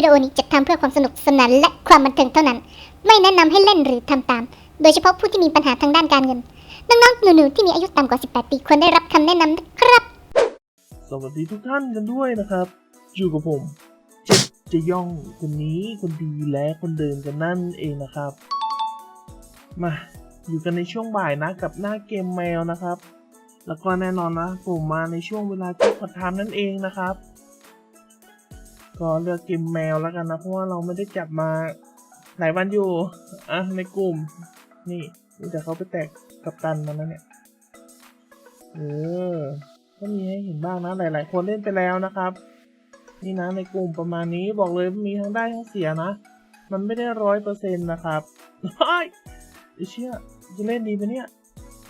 วิดีโอนี้จัดทำเพื่อความสนุกสนานและความบันเทิงเท่านั้น ไม่แนะนำให้เล่นหรือทำตาม โดยเฉพาะผู้ที่มีปัญหาทางด้านการเงิน น้องๆหนูๆที่มีอายุต่ำกว่า 18 ปีควรได้รับคำแนะนำนะครับ สวัสดีทุกท่านกันด้วยนะครับ อยู่กับผมเจ็ดจะย่องคนนี้คนดีและคนเดิมกันนั่นเองนะครับ มาอยู่กันในช่วงบ่ายนะกับหน้าเกมแมวนะครับ แล้วก็แน่นอนนะผมมาในช่วงเวลาที่พอทามนั่นเองนะครับ ก็เลือกเกมแมวแล้วกันนะ เพราะว่าเราไม่ได้จับมาหลายวันอยู่ อะ ในกลุ่ม นี่นี่แต่เขาไปแตกกับตันมาแล้วเนี่ย เออ ก็มีให้เห็นบ้างนะ หลาย ๆ คนเล่นไปแล้วนะครับ นี่นะในกลุ่มประมาณนี้บอกเลยมีทั้งได้ทั้งเสียนะ มันไม่ได้ร้อยเปอร์เซ็นต์นะครับเฮ้ยไอเชี่ยจะเล่นดีไปเนี่ย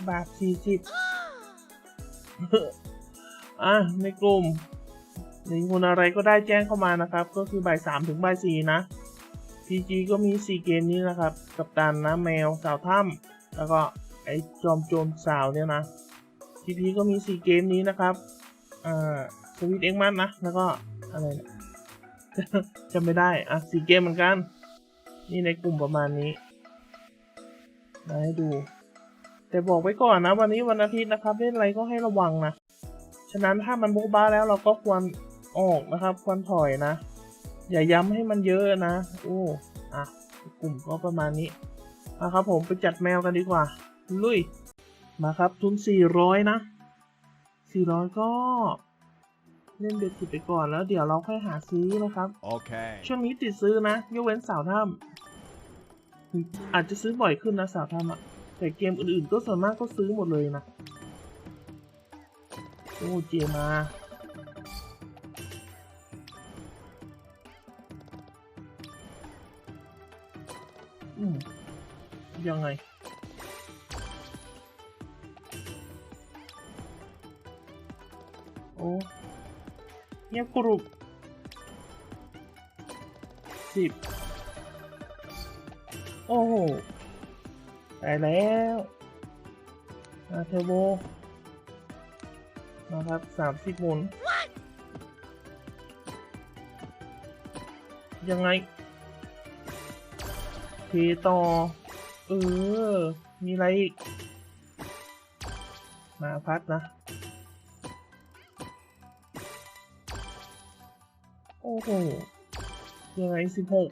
บาทสี่สิบอะ ในกลุ่ม ในคนอะไรก็ได้แจ้งเข้ามานะครับ ก็คือบ่ายสามถึงบ่ายสี่นะ PG ก็มีสี่เกมนี้นะครับ กับตันนะแมวสาวถ้ำแล้วก็ไอ้จอมโจรสาวเนี่ยนะทีพีก็มีสี่เกมนี้นะครับอ่าสวิตเอ็กมันนะ แล้วก็อะไรจำไม่ได้ อะสี่เกมเหมือนกัน นี่ในกลุ่มประมาณนี้มาให้ดู แต่บอกไว้ก่อนนะ วันนี้วันอาทิตย์นะครับเล่นอะไรก็ให้ระวังนะ ฉะนั้นถ้ามันโบ๊ะบ้าแล้วเราก็ควร ออกนะครับควรถอยนะ อย่าย้ำให้มันเยอะนะ โอ้อะกลุ่มก็ประมาณนี้นะครับผมไปจัดแมวกันดีกว่า ลุย มาครับทุน 400 นะ 400 ก็ เล่นเบ็ดสิบไปก่อนแล้วเดี๋ยวเราค่อยหาซื้อนะครับ Okay. ช่วงนี้ติดซื้อนะ ยกเว้นสาวถ้ำอาจจะซื้อบ่อยขึ้นนะสาวถ้ำอะแต่เกมอื่นๆก็ส่วนมากก็ซื้อหมดเลยนะ โอ้เจมา ยังไง โอ้เงียบกรุบสิบโอ้โหตายแล้วมาเทอร์โบนะครับสามสิบหมุน ยังไงเทต่อ เออ มีอะไรอีก มาพัดนะ โอ้โหยังไงสิบหก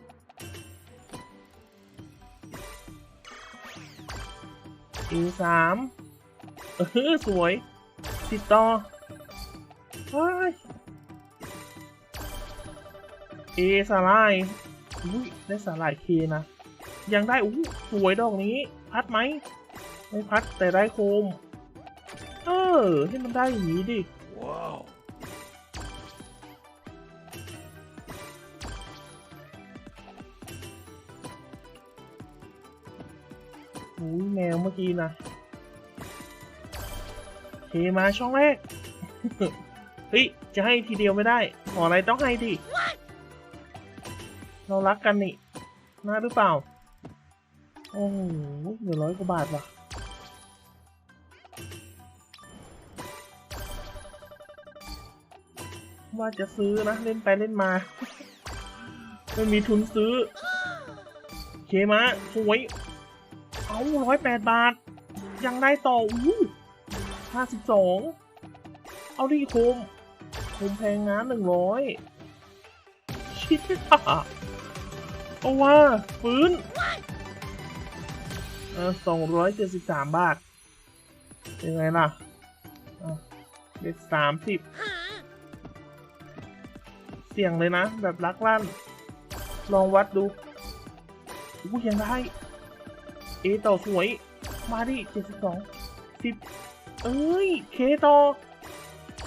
เอสามเออ สวย ติดต่อเฮ้ยเอสาลายอุ้ยได้สาลายเคนะ ยังได้อู้สวยดอกนี้ พัดไหมไม่พัดแต่ได้โคม เออให้มันได้อย่างนี้ดิ Wow. อุ้ยแมวเมื่อกี้นะเทมาช่องแรก เฮ้ย จะให้ทีเดียวไม่ได้ ขออะไรต้องให้ดิ เรารักกันนี่น่าหรือเปล่า โอ้โหเหลือร้อยกว่าบาทว่ะว่าจะซื้อนะ เล่นไปเล่นมา ไม่มีทุนซื้อ เคมาสวย เอาร้อยแปดบาท ยังได้ต่ออู้ห้าสิบสองเอาดิโคมโคมแพงงานหนึ่งร้อยชิดเอาว่าฟื้น สองร้อยเจ็ดสิบสามบาทเป็นไงล่ะอะเด็ดสามสิบเสี่ยงเลยนะ แบบลักลั่น ลองวัดดูอู้ยังได้ เอต่อสวย มาดิเจ็ดสิบสองสิบเอ้ย เคต่อ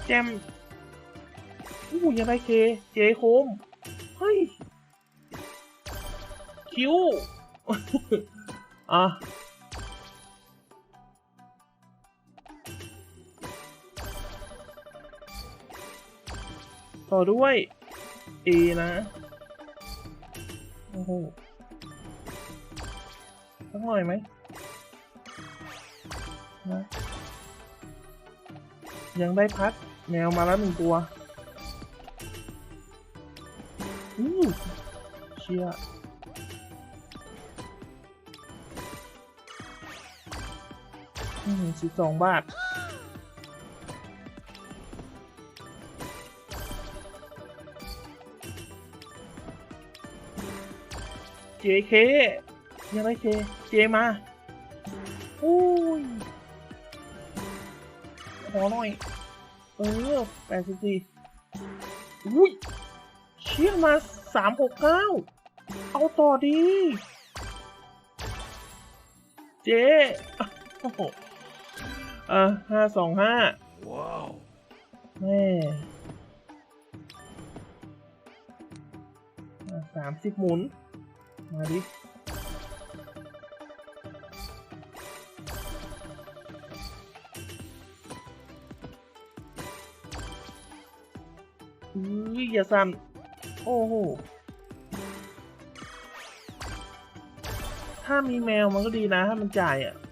แจมอู้ยังได้เค เจโคม เฮ้ย คิว อะต่อด้วยเอนะ โอ้โหสักหน่อยไหมนะยังได้พัดแมวมาแล้วหนึ่งตัวออู้เชี่ย สิบสองบาท JK ยังได้เคเจมาอุ้ยขอหน่อย เออแปดสิบสี่อุ้ยเชี่ยมาสามหกเก้าเอาต่อดี เจ๊โอ้โห อะห้าสองห้าว้าวแม่สามสิบหมุน มาดิอุ้ยอย่าสั่น โอ้โห ถ้ามีแมวมันก็ดีนะ ถ้ามันจ่ายอะ่ะเพ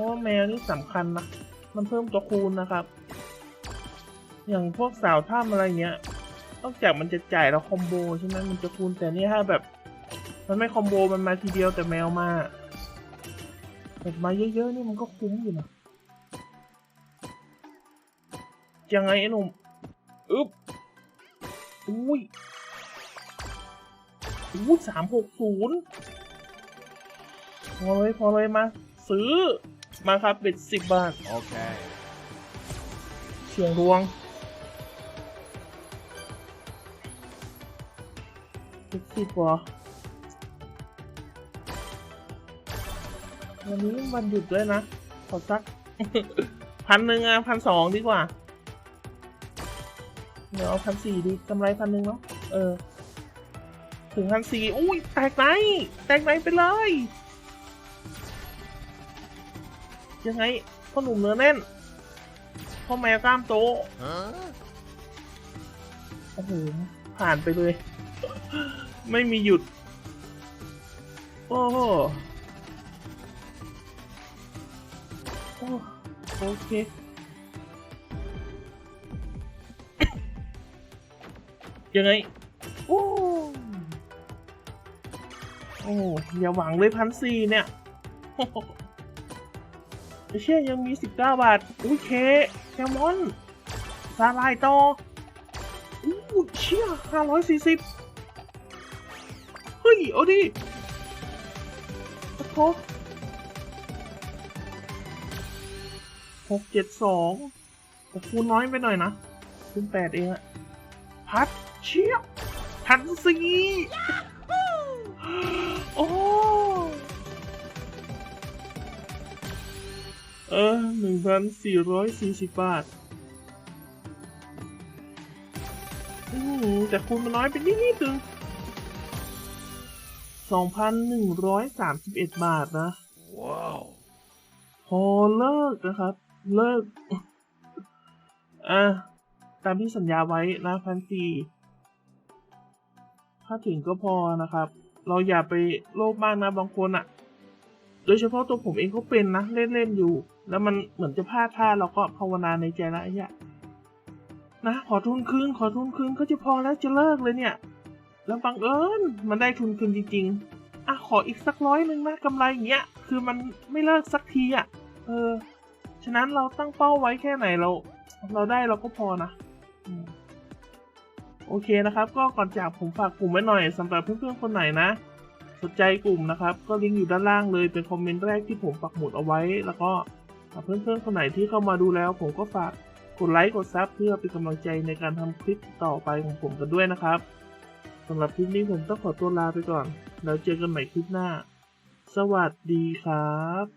ราะว่าแมวนี่สำคัญนะ มันเพิ่มตัวคูณนะครับ อย่างพวกสาวถ้ำอะไรเงี้ย นอกจากมันจะจ่ายเราคอมโบใช่ไหมมันจะคูณแต่นี่ถ้าแบบ มันไม่คอมโบมันมาทีเดียวแต่แมวมาแบบมาเยอะๆนี่มันก็คุ้มอยู่นะยังไงไอ้หนุ่มอึ๊บอุ้ยอุ้สามหกศูนย์พอเลยพอเลยมา ซื้อ มาครับเป็นสิบบาท โอเคเสียงดวงเป็นสิบเหรอวันนี้วันหยุดด้วยนะ ขอสักพันหนึ่งอะพันสองดีกว่า เดี๋ยวเอาพันสี่ดีกำไรพันหนึ่งเนาะ เออ ถึงพันสี่อุ้ย แตกไหน แตกไหนไปเลย ยังไงพ่อหนุ่มเนื้อแน่นพ่อแมวกล้ามโตโอ้โหผ่านไปเลย ไม่มีหยุด โอ้โหโอ้โอเคยังไง โอ้โอ้อย่าหวังเลยพันสี่เนี่ย ไอเชี่ยยังมีสิบด้าท อุ้ยเคแซลมอนซาลายต่ออู้เชี่ยห้าร้อยสี่สิบเฮ้ย เอาดิโอ้โหหกเจ็ดสองแต่คูณน้อยไปหน่อยนะคูณแปดเองอะพัดเชี่ยพันสี่ เออหนึ่งพันสี่ร้อยสี่สิบบาทอืมแต่คูณมันน้อยไปนิดนิดนึงสองพันหนึ่งร้อยสามสิบเอ็ดบาทนะ ว้าว พอเลิกนะครับ เลิก อะ ตามที่สัญญาไว้นะพันสี่ถ้าถึงก็พอนะครับ เราอย่าไปโลภมากนะบางคนอะ่ะ โดยเฉพาะตัวผมเองก็เป็นนะ เล่น ๆ อยู่ แล้วมันเหมือนจะพลาดท่าเราก็ภาวนาในใจล้วไอ้เหี้ยนะขอทุนคืนขอทุนคืนก็จะพอแล้วจะเลิกเลยเนี่ย แล้วบังเอิญมันได้ทุนคืนจริง ๆอะขออีกสักร้อยหนึ่งนะกำไรอย่างเงี้ย คือมันไม่เลิกสักทีอะ เออ ฉะนั้นเราตั้งเป้าไว้แค่ไหนเรา เราได้เราก็พอนะโอเคนะครับ ก็ก่อนจากผมฝากกลุ่มไว้หน่อยสำหรับเพื่อนๆคนไหนนะสนใจกลุ่มนะครับ ก็ลิงก์อยู่ด้านล่างเลยเป็นคอมเมนต์แรกที่ผมปักหมุดเอาไว้แล้วก็ เพื่อนๆคนไหนที่เข้ามาดูแล้ว ผมก็ฝากกดไลค์กดซับเพื่อเป็นกำลังใจในการทำคลิปต่อไปของผมกันด้วยนะครับสำหรับคลิปนี้ผมต้องขอตัวลาไปก่อน แล้วเจอกันใหม่คลิปหน้า สวัสดีครับ